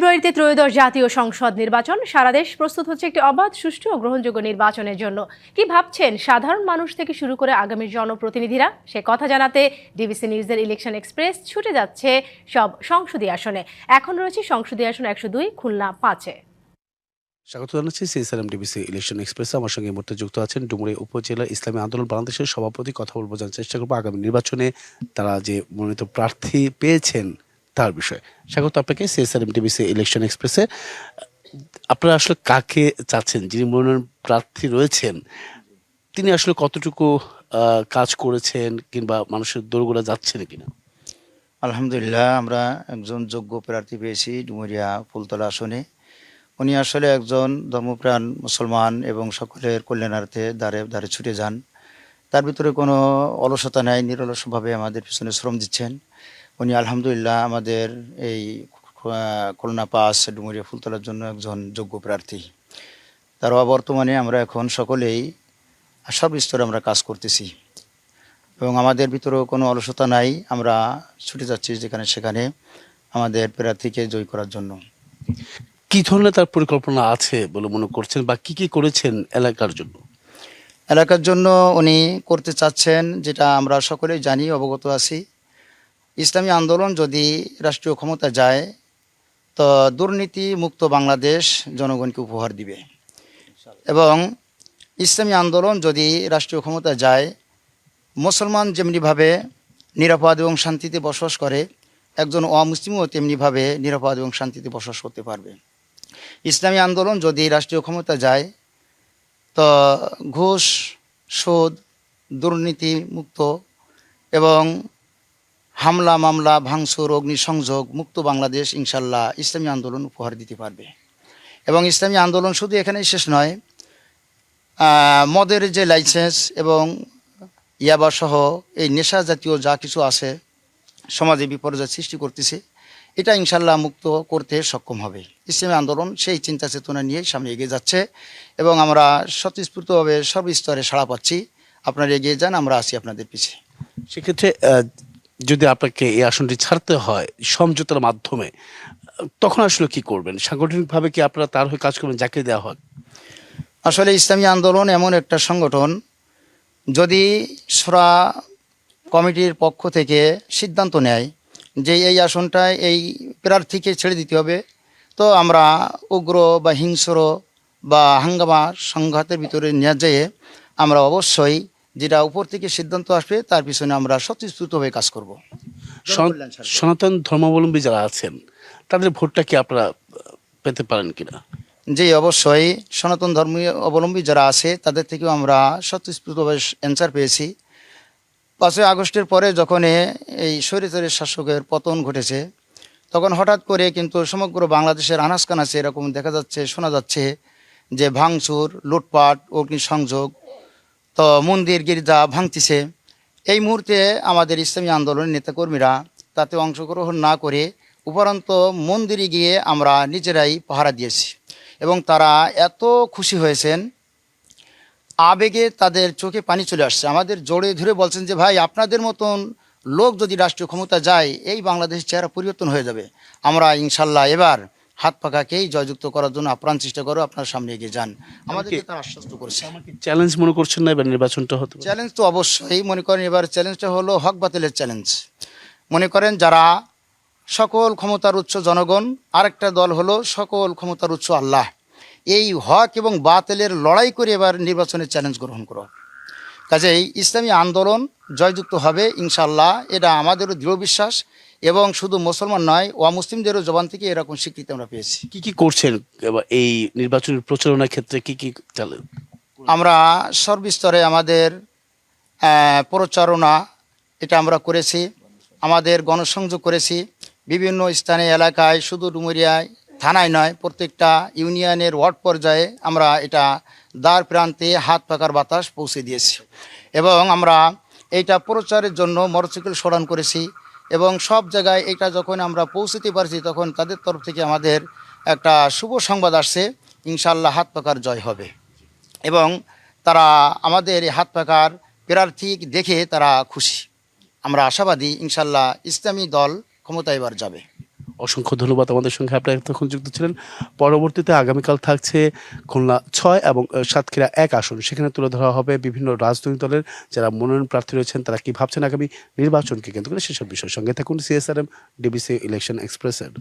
ফেব্রুয়ারিতে ত্রয়োদশ জাতীয় সংসদ নির্বাচন। সারা দেশ প্রস্তুত হচ্ছে একটি অবাধ, সুষ্ঠু ও গ্রহণযোগ্য নির্বাচনের জন্য। কি ভাবছেন সাধারণ মানুষ থেকে শুরু করে আগামী জনপ্রতিনিধিরা? সে কথা জানাতে ডিবিসি নিউজের ইলেকশন এক্সপ্রেস ছুটে যাচ্ছে সব সংসদীয় আসনে। এখন রয়েছে সংসদীয় আসন একশো দুই, খুলনা পাঁচে। স্বাগত জানাচ্ছি সিএসআরএম ডিবিসি ইলেকশন এক্সপ্রেস। আমার সঙ্গে মুহূর্তে যুক্ত আছেন ডুমুরি উপজেলা ইসলামী আন্দোলন বাংলাদেশের সভাপতি। কথা বলব জানার চেষ্টা করব। আগামী নির্বাচনে তারা যে মনোনীত প্রার্থী পেয়েছেন তার বিষয়ে। স্বাগত আপনাকে সিএসআরএম ডিবিসি ইলেকশন এক্সপ্রেসে আপনারা আসলে কাকে চাচ্ছেন? যিনি মনোনয়ন প্রার্থী রয়েছেন, তিনি আসলে কতটুকু কাজ করেছেন কিংবা মানুষের দোরগোড়া যাচ্ছেন কিনা? আলহামদুলিল্লাহ, আমরা একজন যোগ্য প্রার্থী পেয়েছি ডুমুরিয়া ফুলতলা আসনে। উনি আসলে একজন ধর্মপ্রাণ মুসলমান এবং সকলের কল্যাণার্থে দ্বারে দ্বারে ছুটে যান। তার ভিতরে কোনো অলসতা নাই, নিরলসভাবে আমাদের পিছনে শ্রম দিচ্ছেন। উনি আলহামদুলিল্লাহ আমাদের এই খুলনা পাস ডুমুরিয়া ফুলতলার জন্য একজন যোগ্য প্রার্থী। তার অবর্তমানে আমরা এখন সকলেই সব স্তরে আমরা কাজ করতেছি। এবং আমাদের ভিতরেও কোনো অলসতা নাই আমরা ছুটে যাচ্ছি যেখানে সেখানে আমাদের প্রার্থীকে জয় করার জন্য। কি ধরনের তার পরিকল্পনা আছে বলে মনে করছেন বা কি কি করেছেন এলাকার জন্য? এলাকার জন্য উনি করতে চাচ্ছেন যেটা আমরা সকলেই জানি অবগত আছি। ইসলামী আন্দোলন যদি রাষ্ট্রীয় ক্ষমতা যায়, তো দুর্নীতি মুক্ত বাংলাদেশ জনগণকে উপহার দিবে। এবং ইসলামী আন্দোলন যদি রাষ্ট্রীয় ক্ষমতা যায়, মুসলমান যেমনিভাবে নিরাপদ এবং শান্তিতে বসবাস করে, একজন অমুসলিমও তেমনিভাবে নিরাপদ এবং শান্তিতে বসবাস করতে পারবে। ইসলামী আন্দোলন যদি রাষ্ট্রীয় ক্ষমতা যায়, তো ঘুষ, সুদ, দুর্নীতি মুক্ত এবং হামলা, মামলা, ভাঙচুর, অগ্নিসংযোগ, মুক্ত বাংলাদেশ, ইনশাল্লাহ ইসলামী আন্দোলন উপহার দিতে পারবে। এবং ইসলামী আন্দোলন শুধু এখানেই শেষ নয় মদের যে লাইসেন্স এবং ইয়াবা সহ এই নেশা জাতীয় যা কিছু আছে, সমাজে বিপর্যয় সৃষ্টি করতেছে, এটা ইনশাল্লাহ মুক্ত করতে সক্ষম হবে। ইসলামী আন্দোলন সেই চিন্তা চেতনা নিয়ে সামনে এগিয়ে যাচ্ছে এবং আমরা স্বতঃস্ফূর্তভাবে সর্বস্তরে সাড়া পাচ্ছি। আপনারা এগিয়ে যান, আমরা আছি আপনাদের পিছিয়ে সেক্ষেত্রে যদি আপনাকে এই আসনটি ছাড়তে হয় সমঝোতার মাধ্যমে, তখন আসলে কি করবেন? সাংগঠনিকভাবে কি আপনারা তার হয়ে কাজ করবেন, যাকে দেওয়া হয়? আসলে ইসলামী আন্দোলন এমন একটা সংগঠন, যদি সরা কমিটির পক্ষ থেকে সিদ্ধান্ত নেয় যে এই আসনটায় এই প্রার্থীকে ছেড়ে দিতে হবে, তো আমরা উগ্র বা হিংস্র বা হাঙ্গামা সংঘাতের ভিতরে নিয়ে যেয়ে আমরা অবশ্যই যেটা উপর থেকে সিদ্ধান্ত আসবে তার পিছনে আমরা স্বতঃস্ফূর্তভাবে কাজ করব। সনাতন ধর্মাবলম্বী যারা আছেন তাদের ভোটটা কি আপনারা পেতে পারেন কিনা? জি অবশ্যই। সনাতন ধর্মীয় অবলম্বী যারা আছে তাদের থেকেও আমরা স্বতঃস্ফূর্তভাবে অ্যান্সার পেয়েছি। পাঁচই আগস্টের পরে যখন এই স্বৈরাচারের শাসকের পতন ঘটেছে তখন হঠাৎ করে কিন্তু সমগ্র বাংলাদেশের আনাজ কানাচে এরকম দেখা যাচ্ছে শোনা যাচ্ছে যে ভাঙচুর লুটপাট অগ্নিসংযোগ তো মন্দির গির্জা ভাঙতিছে। এই মুহূর্তে আমাদের ইসলামী আন্দোলনের নেতাকর্মীরা তাতে অংশগ্রহণ না করে উপরন্ত মন্দিরে গিয়ে আমরা নিজেরাই পাহারা দিয়েছি এবং তারা এত খুশি হয়েছেন। আবেগে তাদের চোখে পানি চলে আসছে। আমাদের জোরে ধরে বলছেন যে, ভাই, আপনাদের মতন লোক যদি রাষ্ট্রীয় ক্ষমতা যায়, এই বাংলাদেশ চেহারা পরিবর্তন হয়ে যাবে। আমরা ইনশাল্লাহ এবার হাত পাকাকেই জয়যুক্ত করার জন্য আপ্রাণ চেষ্টা করো আপনার সামনে এগিয়ে যান। আমাদেরকে তারা আশ্বস্ত করেছে। চ্যালেঞ্জ মনে করছেন না এবার নির্বাচনটা হতো চ্যালেঞ্জ তো অবশ্যই। মনে করেন এবার চ্যালেঞ্জটা হলো হক বাতিলের চ্যালেঞ্জ মনে করেন যারা সকল ক্ষমতার উৎস জনগণ আরেকটা দল হলো সকল ক্ষমতার উৎস আল্লাহ। এই হক এবং বাতিলের লড়াই করে এবার নির্বাচনের চ্যালেঞ্জ গ্রহণ করো। কাজেই ইসলামী আন্দোলন জয়যুক্ত হবে ইনশাল্লাহ এটা আমাদেরও দৃঢ় বিশ্বাস। এবং শুধু মুসলমান নয় অমুসলিমদেরও জবান থেকে এরকম স্বীকৃতি আমরা পেয়েছি। কি কি করছেন এই নির্বাচনের প্রচারণার ক্ষেত্রে? কি কি চ্যালেঞ্জ আমরা সর্বস্তরে আমাদের প্রচারণা এটা আমরা করেছি আমাদের গণসংযোগ করেছি। বিভিন্ন স্থানে এলাকায় শুধু ডুমুরিয়ায় থানায় নয় প্রত্যেকটা ইউনিয়নের ওয়ার্ড পর্যায়ে আমরা এটা দ্বার প্রান্তে হাত পাকার বাতাস পৌঁছে দিয়েছি। এবং আমরা এইটা প্রচারের জন্য মোটরসাইকেল সরান করেছি। এবং সব জায়গায় এটা যখন আমরা পৌঁছতে পারছি, তখন তাদের তরফ থেকে আমাদের একটা শুভ সংবাদ আসছে ইনশাল্লাহ হাত পাকার জয় হবে। এবং তারা আমাদের এই হাত পাকার প্রার্থী দেখে তারা খুশি। আমরা আশাবাদী ইনশাল্লাহ ইসলামী দল ক্ষমতা এবার যাবে। অসংখ্য ধন্যবাদ আমাদের সঙ্গে আপনারা এতক্ষণ যুক্ত ছিলেন। পরবর্তীতে আগামীকাল থাকছে খুলনা ছয় এবং সাতক্ষীরা এক আসন। সেখানে তুলে ধরা হবে বিভিন্ন রাজনৈতিক দলের যারা মনোনয়ন প্রার্থী রয়েছেন, তারা কি ভাবছেন আগামী নির্বাচনকে কেন্দ্র করে? সেসব বিষয়ের সঙ্গে থাকুন সিএসআরএম ডিবিসি ইলেকশন এক্সপ্রেসের